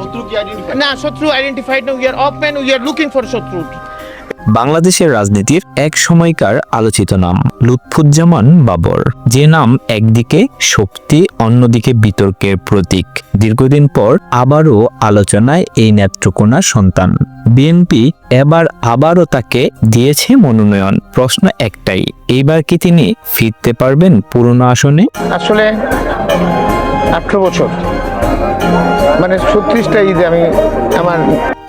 শত্রু কি আইডেন্টিফাই না শত্রু আইডেন্টিফাইড না we are man we are looking for শত্রু। বাংলাদেশের রাজনীতির এক সময়কার আলোচিত নাম লুৎফুজ্জামান বাবর। যে নাম একদিকে শক্তি অন্যদিকে বিতর্কের প্রতীক। দীর্ঘদিন পর আবারও আলোচনায় এই নেত্রকোনা সন্তান। বিএনপি এবার আবারও তাকে দিয়েছে মনোনয়ন। প্রশ্ন একটাই এইবার কি তিনি ফিরতে পারবেন পুরনো আসনে? আসলে আঠারো বছর। মানে ছত্রিশটা ঈদে আমি আমার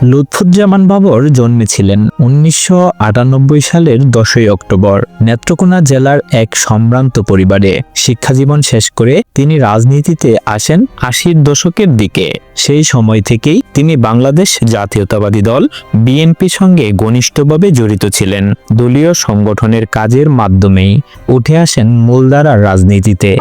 লুৎফুজ্জামান বাবর জন্মেছিলেন উনিশশো আটানব্বই সালের দশই অক্টোবর। নেত্রকোনা জেলার এক সম্ভ্রান্ত পরিবারে শিক্ষাজীবন শেষ করে তিনি রাজনীতিতে আসেন আশির দশকের দিকে। সেই সময় থেকেই তিনি বাংলাদেশ জাতীয়তাবাদী দল বিএনপির সঙ্গে ঘনিষ্ঠভাবে জড়িত ছিলেন। দলীয় সংগঠনের কাজের মাধ্যমেই উঠে আসেন মূলধারার রাজনীতিতে।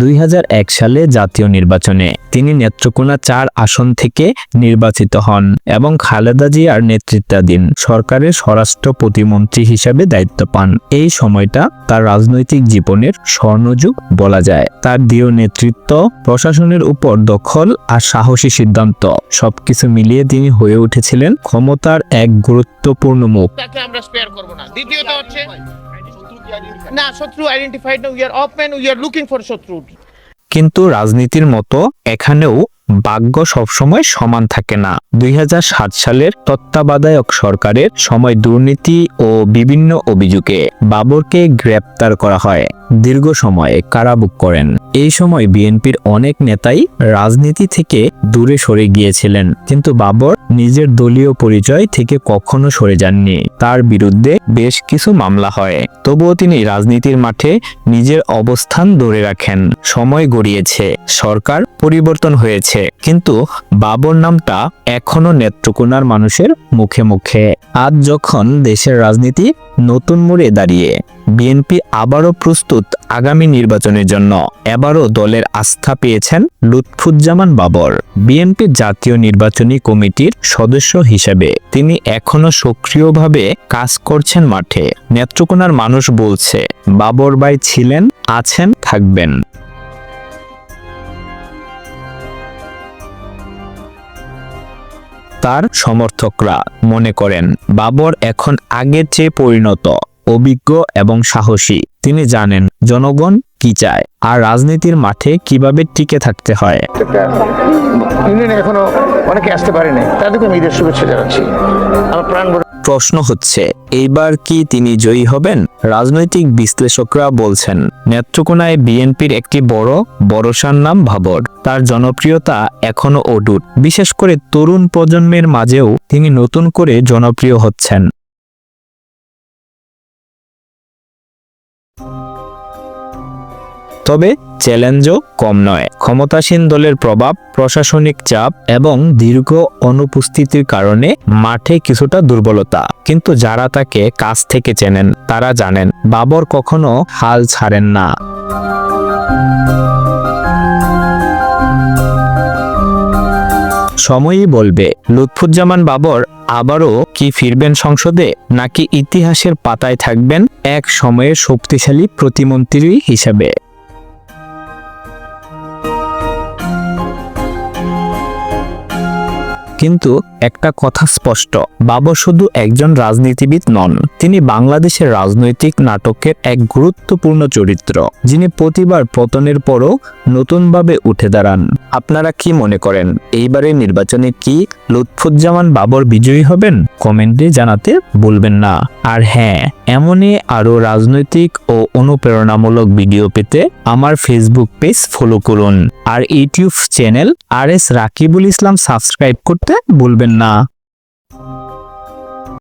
দুই হাজার এক সালে জাতীয় নির্বাচনে তিনি নেত্রকোনা চার আসন থেকে নির্বাচিত হন এবং খালেদা জিয়ার নেতৃত্বাধীন সরকারের স্বরাষ্ট্র প্রতিমন্ত্রী হিসাবে দায়িত্ব পান। এই সময়টা তার রাজনৈতিক জীবনের স্বর্ণযুগ বলা যায়। তার দৃঢ় নেতৃত্ব, প্রশাসনের উপর দখল আর সাহসী সিদ্ধান্ত সবকিছু মিলিয়ে তিনি হয়ে উঠেছিলেন ক্ষমতার এক গুরুত্বপূর্ণ মুখ। আমরা স্পেয়ার করব না। দ্বিতীয়ত হচ্ছে না, শত্রু আইডেন্টিফাইড না we are man we are looking for শত্রু কিন্তু রাজনীতির মতো এখানেও ভাগ্য সবসময় সমান থাকে না। দুই হাজার সাত সালের তত্ত্বাবধায়ক সরকারের সময় দুর্নীতি ও বিভিন্ন অভিযোগে বাবরকে গ্রেপ্তার করা হয়। দীর্ঘ সময়ে কারাভোগ করেন। এই সময় বিএনপির অনেক নেতাই রাজনীতি থেকে দূরে সরে গিয়েছিলেন, কিন্তু বাবর নিজের দলীয় পরিচয় থেকে কখনো সরে যাননি। তার বিরুদ্ধে বেশ কিছু মামলা হয়। তবুও তিনি রাজনীতির মাঠে নিজের অবস্থান ধরে রাখেন। সময় গড়িয়েছে, সরকার পরিবর্তন হয়েছে, কিন্তু বাবর নামটা এখনও নেত্রকোনার মানুষের মুখে মুখে। আজ যখন দেশের রাজনীতি নতুন মোড়ে দাঁড়িয়ে বিএনপি আবারও প্রস্তুত আগামী নির্বাচনের জন্য। এবারও দলের আস্থা পেয়েছেন লুৎফুজ্জামান বাবর। বিএনপির জাতীয় নির্বাচনী কমিটির সদস্য হিসেবে তিনি এখনও সক্রিয়ভাবে কাজ করছেন মাঠে। নেত্রকোনার মানুষ বলছে, বাবর ভাই ছিলেন, আছেন, থাকবেন। তার সমর্থকরা মনে করেন, বাবর এখন আগের চেয়ে পরিণত। অভিজ্ঞ এবং সাহসী। তিনি জানেন জনগণ কি চায় আর রাজনীতির মাঠে কীভাবে টিকে থাকতে হয়। ইউনিয়নে এখনও অনেকে আসতে পারেনি। তাদেরকে আমি ঈদের শুভেচ্ছা জানাচ্ছি। আমার প্রাণ প্রশ্ন হচ্ছে এইবার কি তিনি জয়ী হবেন? রাজনৈতিক বিশ্লেষকরা বলছেন নেত্রকোনায় বিএনপির একটি বড় বড়সার নাম ভাবর। তার জনপ্রিয়তা এখনও অটুট। বিশেষ করে তরুণ প্রজন্মের মাঝেও তিনি নতুন করে জনপ্রিয় হচ্ছেন। তবে চ্যালেঞ্জও কম নয়। ক্ষমতাসীন দলের প্রভাব, প্রশাসনিক চাপ এবং দীর্ঘ অনুপস্থিতির কারণে মাঠে কিছুটা দুর্বলতা। কিন্তু যারা তাকে কাছ থেকে চেনেন, তারা জানেন, বাবর কখনো হাল ছাড়েন না। সময়ই বলবে, লুৎফুজ্জামান বাবর আবারও কি ফিরবেন সংসদে, নাকি ইতিহাসের পাতায় থাকবেন এক সময়ে শক্তিশালী প্রতিমন্ত্রী হিসাবে? কিন্তু একটা কথা স্পষ্ট। বাবর শুধু একজন রাজনীতিবিদ নন, তিনি বাংলাদেশের রাজনৈতিক নাটকের এক গুরুত্বপূর্ণ চরিত্র, যিনি প্রতিবার পতনের পরও নতুনভাবে উঠে দাঁড়ান। আপনারা কি মনে করেন, এইবারের নির্বাচনে কি লুৎফুজ্জামান বাবর বিজয়ী হবেন? কমেন্টে জানাতে ভুলবেন না। আর হ্যাঁ এমনই আরও রাজনৈতিক ও অনুপ্রেরণামূলক ভিডিও পেতে আমার ফেসবুক পেজ ফলো করুন। আর YouTube channel R S Rakibul Islam subscribe করতে ভুলবেন না।